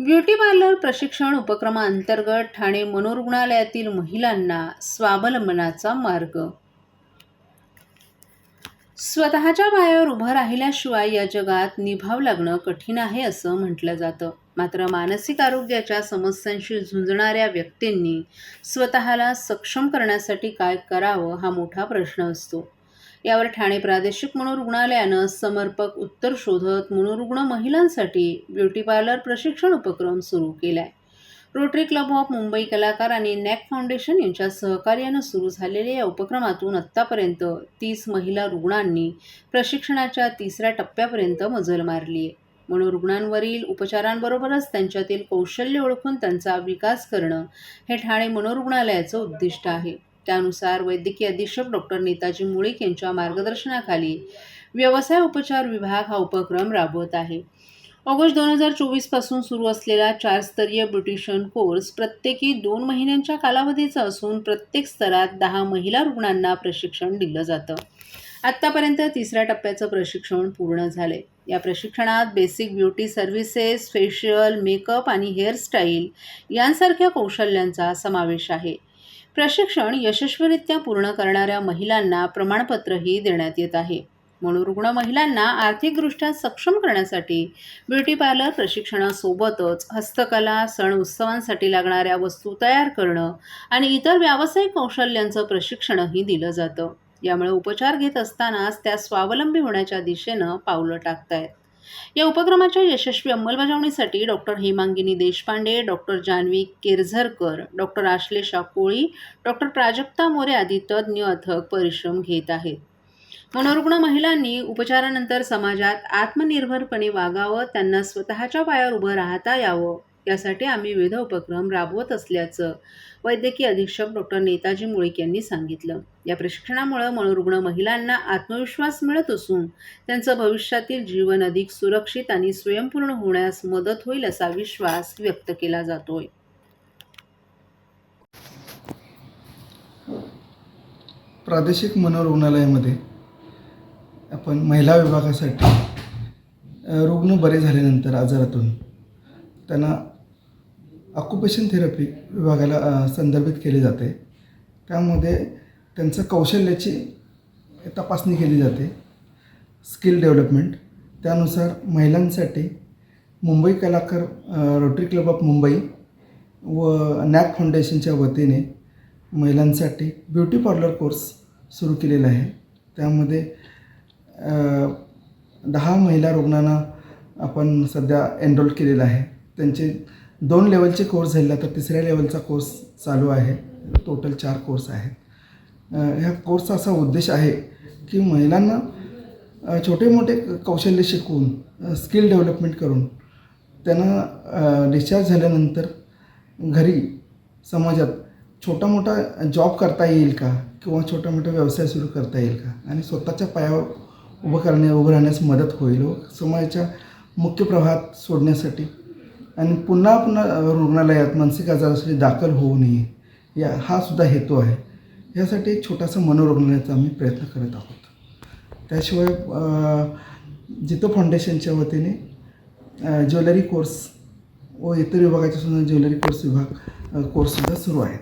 Beauty parlour प्रशिक्षण उपक्रमाअंतर्गत ठाणे मनोरुग्णालयातील महिलांना स्वावलंबनाचा मार्ग. स्वतःच्या पायावर उभं राहिल्याशिवाय या जगात निभाव लागणं कठीण आहे असं म्हटलं जातं. मात्र मानसिक आरोग्याच्या समस्यांशी झुंजणाऱ्या व्यक्तींनी स्वतःला सक्षम करण्यासाठी काय करावं हा मोठा प्रश्न असतो. यावर ठाणे प्रादेशिक मनोरुग्णालयानं समर्पक उत्तर शोधत मनोरुग्ण महिलांसाठी ब्युटी पार्लर प्रशिक्षण उपक्रम सुरू केला आहे रोटरी क्लब ऑफ मुंबई कलाकार आणि नॅक फाउंडेशन यांच्या सहकार्यानं सुरू झालेल्या या उपक्रमातून आत्तापर्यंत तीस महिला रुग्णांनी प्रशिक्षणाच्या तिसऱ्या टप्प्यापर्यंत मजल मारली आहे मनोरुग्णांवरील उपचारांबरोबरच त्यांच्यातील कौशल्य ओळखून त्यांचा विकास करणं हे ठाणे मनोरुग्णालयाचं उद्दिष्ट आहे. त्यानुसार वैद्यकीय अधीक्षक डॉक्टर नेताजी मुळीक यांच्या मार्गदर्शनाखाली व्यवसाय उपचार विभाग हा उपक्रम राबवत आहे. ऑगस्ट दोन हजार चोवीसपासून सुरू असलेला चार स्तरीय ब्युटिशियन कोर्स प्रत्येकी दोन महिन्यांच्या कालावधीचा असून प्रत्येक स्तरात दहा महिला रुग्णांना प्रशिक्षण दिलं जातं. आत्तापर्यंत तिसऱ्या टप्प्याचं प्रशिक्षण पूर्ण झाले. या प्रशिक्षणात basic beauty services facial makeup आणि हेअरस्टाईल यांसारख्या कौशल्यांचा समावेश आहे. प्रशिक्षण यशस्वीरित्या पूर्ण करणाऱ्या महिलांना प्रमाणपत्रही देण्यात येत आहे. मनोरुग्ण महिलांना आर्थिकदृष्ट्या सक्षम करण्यासाठी ब्युटी पार्लर प्रशिक्षणासोबतच हस्तकला सण उत्सवांसाठी लागणाऱ्या वस्तू तयार करणं आणि इतर व्यावसायिक कौशल्यांचं प्रशिक्षणही दिलं जातं. यामुळे उपचार घेत असतानाच त्या स्वावलंबी होण्याच्या दिशेनं पावलं टाकतायत. या उपक्रमाच्या यशस्वी अंमलबजावणीसाठी doctor Hemangini Deshpande doctor Janhavi Kerzarkar doctor Ashlesha Koli doctor Prajakta More आदी तज्ज्ञ अथक परिश्रम घेत आहेत. मनोरुग्ण महिलांनी उपचारानंतर समाजात आत्मनिर्भरपणे वागावं त्यांना स्वतःच्या पायावर उभं राहता यावं. यासाठी आम्ही विविध उपक्रम राबवत असल्याचं वैद्यकीय अधीक्षक डॉक्टर नेताजी मुळीक यांनी सांगितलं. या प्रशिक्षणामुळे मनोरुग्ण महिलांना आत्मविश्वास मिळत असून त्यांचं भविष्यातील जीवन अधिक सुरक्षित आणि स्वयंपूर्ण होण्यास मदत होईल असा विश्वास व्यक्त केला जातोय. प्रादेशिक मनोरुग्णालयामध्ये आपण महिला विभागासाठी रुग्ण बरे झाल्यानंतर आजारातून त्यांना ऑक्युपेशन थेरपी विभागाला संदर्भित केले जाते. त्यामध्ये त्यांचं कौशल्याची तपासणी केली जाते. स्किल डेव्हलपमेंट त्यानुसार महिलांसाठी मुंबई कलाकार रोटरी क्लब ऑफ मुंबई व नॅक फाउंडेशनच्या वतीने महिलांसाठी ब्युटी पार्लर कोर्स सुरू केलेला आहे. त्यामध्ये दहा महिला रुग्णांना आपण सध्या एनरोल केलेला आहे. त्यांचे दोन लेवलचे कोर्स झालेला तर तिसऱ्या लेवलचा कोर्स चालू आहे. टोटल चार कोर्स आहेत. ह्या कोर्सचा असा उद्देश आहे की महिलांना छोटे मोठे कौशल्य शिकवून स्किल डेव्हलपमेंट करून त्यांना डिस्चार्ज झाल्यानंतर घरी समाजात छोटा मोठा जॉब करता येईल का? किंवा छोटा मोठा व्यवसाय सुरू करता येईल का? आणि स्वतःच्या पायावर उभं करण्या उभं राहण्यास मदत होईल व समाजाच्या मुख्य प्रवाहात सोडण्यासाठी आणि पुन्हा पुन्हा रुग्णालयात मानसिक आजारासाठी दाखल होऊ नये. या हा सुद्धा हेतू आहे. यासाठी एक छोटासा मनोरुग्णालयाचा आम्ही प्रयत्न करत आहोत. त्याशिवाय जितो फाउंडेशनच्या वतीने ज्वेलरी कोर्स व इतर विभागाच्या सुद्धा ज्वेलरी कोर्स विभाग कोर्ससुद्धा सुरू आहेत.